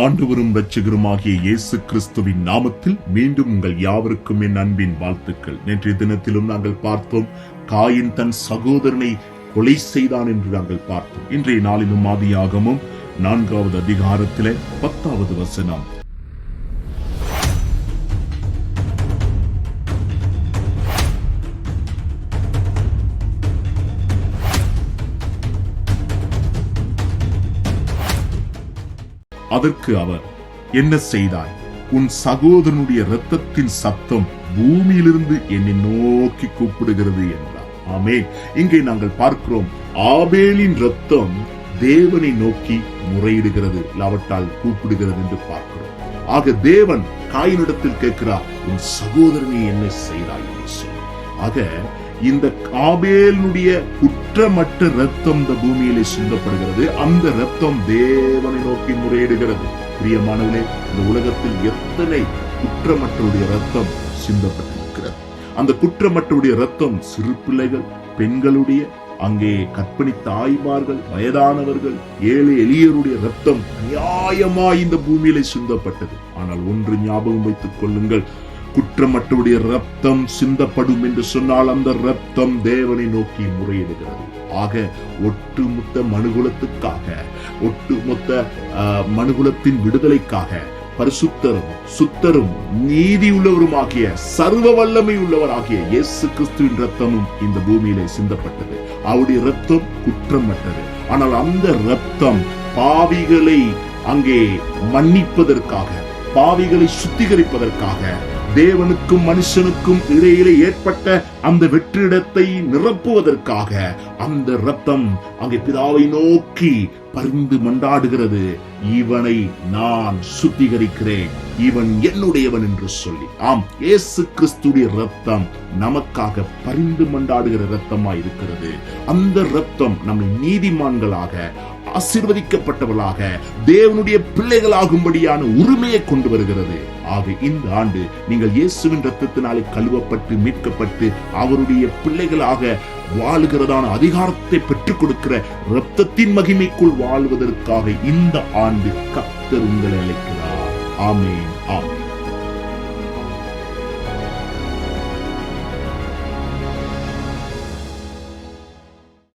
ஆண்டவரும் ரட்சகருமாகிய இயேசு கிறிஸ்துவின் நாமத்தில் மீண்டும் உங்கள் யாவருக்கும் என் அன்பின் வாழ்த்துக்கள். நேற்றைய தினத்திலும் நாங்கள் பார்த்தோம் காயின் தன் சகோதரனை கொலை செய்தான் என்று நாங்கள் பார்த்தோம். இன்றைய நாளிலும் ஆதியாகமும் நான்காவது அதிகாரத்திலே பத்தாவது வசனம். அதற்கு அவர் என்ன செய்தாய்? உன் சகோதரனுடைய இரத்தத்தின் சத்தம் பூமியிலிருந்து என்னை நோக்கி கூப்பிடுகிறது என்றார். ஆமே இங்கே நாங்கள் பார்க்கிறோம் ஆபேலின் ரத்தம் தேவனை நோக்கி முறையிடுகிறது இல்லாவட்டால் கூப்பிடுகிறது என்று பார்க்கிறோம். ஆக தேவன் காயினிடத்தில் கேட்கிறார் உன் சகோதரனை என்ன செய்தாய்? என்று ஆக இந்த ஆபேலுடைய குற்றமற்ற ரத்தம் இந்த பூமியிலே சிந்தப்படுகிறது. அந்த ரத்தம் தேவனை நோக்கி முறையிடுகிறது. பிரியமானவர்களே இந்த உலகத்தில் எத்தனை குற்றமற்றவருடைய ரத்தம் சிந்தப்பட்டிருக்கிறது? அந்த குற்றமற்றவருடைய ரத்தம் சிறு பிள்ளைகள் பெண்களுடைய அங்கே கற்பனை தாய்மார்கள் வயதானவர்கள் ஏழை எளியருடைய ரத்தம் நியாயமாய் இந்த பூமியிலே சிந்தப்பட்டது. ஆனால் ஒன்று ஞாபகம் வைத்துக் கொள்ளுங்கள் குற்றமற்றவுடைய ரத்தம் சிந்தப்படும் என்று சொன்னால் அந்த ரத்தம் தேவனை நோக்கி முறையிடுகிறது. ஆக ஒட்டுமொத்த மனுகுலத்துக்காக ஒட்டுமொத்த மனுகுலத்தின் விடுதலைக்காக பரிசுத்தரும் சுத்தரும் நீதி உள்ளவருமாகிய சர்வ வல்லமை உள்ளவராகிய இயேசு கிறிஸ்துவின் ரத்தமும் இந்த பூமியிலே சிந்தப்பட்டது. அவருடைய ரத்தம் குற்றமற்றது. ஆனால் அந்த ரத்தம் பாவிகளை அங்கே மன்னிப்பதற்காக பாவிகளை சுத்திகரிப்பதற்காக தேவனுக்கும் மனுஷனுக்கும் இடையிலே ஏற்பட்ட அந்த வெற்றிடத்தை நிரப்புவதற்காக அந்த ரத்தம் அங்கே பிதாவை நோக்கி பரிந்து மண்டாடுகிறது. இவனை நான் சுத்திகரிக்கிறேன். இவன் என்னுடையவன் என்று சொல்லி. ஆம் இயேசு கிறிஸ்துடைய ரத்தம் நமக்காக பரிந்து மண்டாடுகிற ரத்தமாய் இருக்கிறது அந்த ரத்தம் நம்மை நீதிமான்களாக ஆசீர்வதிக்கப்பட்டவர்களாக தேவனுடைய பிள்ளைகளாகும்படியான உரிமையை கொண்டு வருகிறது. ஆக இந்த ஆண்டு நீங்கள் இயேசுவின் ரத்தத்தினாலே கழுவப்பட்டு மீட்கப்பட்டு அவருடைய பிள்ளைகளாக வாழுகிறதான அதிகாரத்தை பெற்றுக் கொடுக்கிற ரத்தத்தின் மகிமைக்குள் வாழ்வதற்காக இந்த ஆண்டு கத்தர் உங்களை அழைக்கிறார். ஆமேன் ஆமென்.